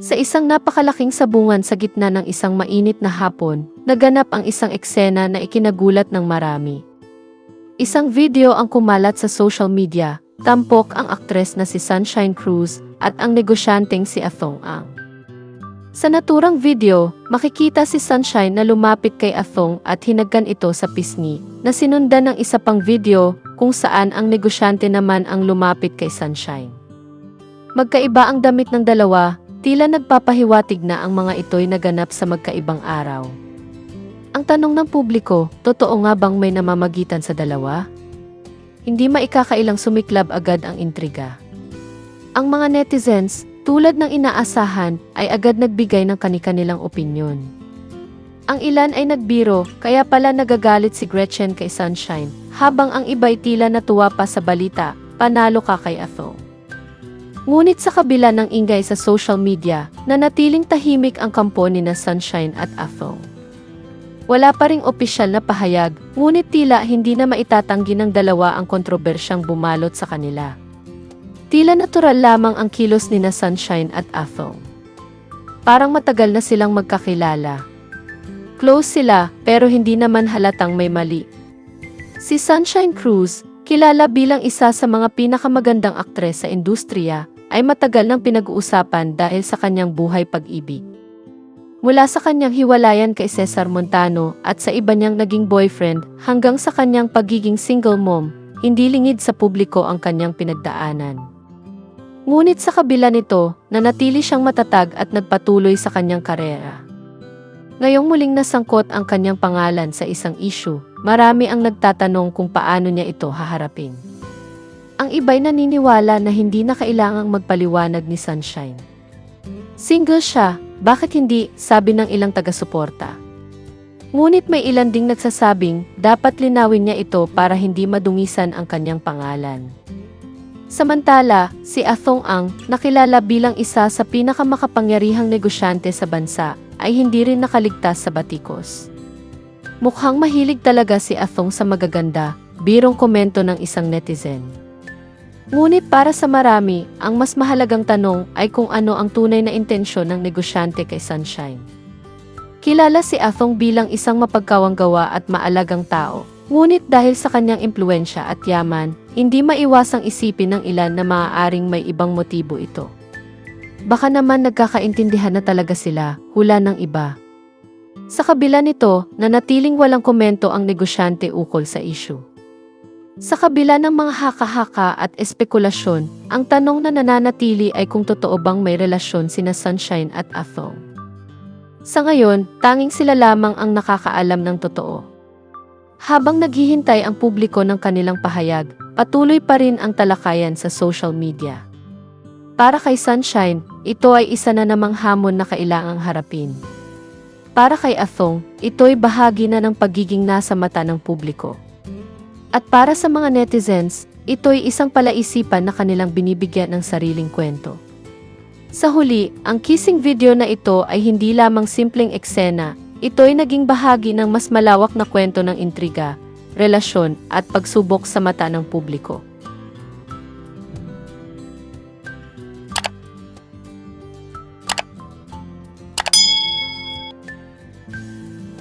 Sa isang napakalaking sabungan sa gitna ng isang mainit na hapon, naganap ang isang eksena na ikinagulat ng marami. Isang video ang kumalat sa social media, tampok ang aktres na si Sunshine Cruz at ang negosyanteng si Athong Ang. Sa naturang video, makikita si Sunshine na lumapit kay Athong at hinagkan ito sa pisngi, na sinundan ng isa pang video kung saan ang negosyante naman ang lumapit kay Sunshine. Magkaiba ang damit ng dalawa, tila nagpapahiwatig na ang mga ito'y naganap sa magkaibang araw. Ang tanong ng publiko, totoo nga bang may namamagitan sa dalawa? Hindi maikakailang sumiklab agad ang intriga. Ang mga netizens, tulad ng inaasahan, ay agad nagbigay ng kani-kanilang opinyon. Ang ilan ay nagbiro, kaya pala nagagalit si Gretchen kay Sunshine, habang ang iba'y tila natuwa pa sa balita, panalo ka kay Athong. Ngunit sa kabila ng ingay sa social media, nanatiling tahimik ang kampo ni na Sunshine at Athong. Wala pa ring opisyal na pahayag, ngunit tila hindi na maitatanggi ng dalawa ang kontrobersyang bumalot sa kanila. Tila natural lamang ang kilos ni na Sunshine at Athong. Parang matagal na silang magkakilala. Close sila, pero hindi naman halatang may mali. Si Sunshine Cruz, kilala bilang isa sa mga pinakamagandang aktres sa industriya, ay matagal nang pinag-uusapan dahil sa kanyang buhay pag-ibig. Mula sa kanyang hiwalayan kay Cesar Montano at sa iba niyang naging boyfriend hanggang sa kanyang pagiging single mom, hindi lingid sa publiko ang kanyang pinagdaanan. Ngunit sa kabila nito, nanatili siyang matatag at nagpatuloy sa kanyang karera. Ngayong muling nasangkot ang kanyang pangalan sa isang issue, marami ang nagtatanong kung paano niya ito haharapin. Ang iba'y naniniwala na hindi na kailangang magpaliwanag ni Sunshine. Single siya, bakit hindi, sabi ng ilang taga-suporta. Ngunit may ilan ding nagsasabing dapat linawin niya ito para hindi madungisan ang kanyang pangalan. Samantala, si Athong Ang, nakilala bilang isa sa pinakamakapangyarihang negosyante sa bansa, ay hindi rin nakaligtas sa batikos. Mukhang mahilig talaga si Athong sa magaganda, birong komento ng isang netizen. Ngunit para sa marami, ang mas mahalagang tanong ay kung ano ang tunay na intensyon ng negosyante kay Sunshine. Kilala si Athong bilang isang mapagkawanggawa at maalagang tao, ngunit dahil sa kanyang impluensya at yaman, hindi maiwasang isipin ng ilan na maaaring may ibang motibo ito. Baka naman nagkakaintindihan na talaga sila, hula ng iba. Sa kabila nito, nanatiling walang komento ang negosyante ukol sa issue. Sa kabila ng mga haka-haka at espekulasyon, ang tanong na nananatili ay kung totoo bang may relasyon sina Sunshine at Athong. Sa ngayon, tanging sila lamang ang nakakaalam ng totoo. Habang naghihintay ang publiko ng kanilang pahayag, patuloy pa rin ang talakayan sa social media. Para kay Sunshine, ito ay isa na namang hamon na kailangang harapin. Para kay Athong, ito'y bahagi na ng pagiging nasa mata ng publiko. At para sa mga netizens, ito'y isang palaisipan na kanilang binibigyan ng sariling kwento. Sa huli, ang kissing video na ito ay hindi lamang simpleng eksena, ito'y naging bahagi ng mas malawak na kwento ng intriga, relasyon at pagsubok sa mata ng publiko.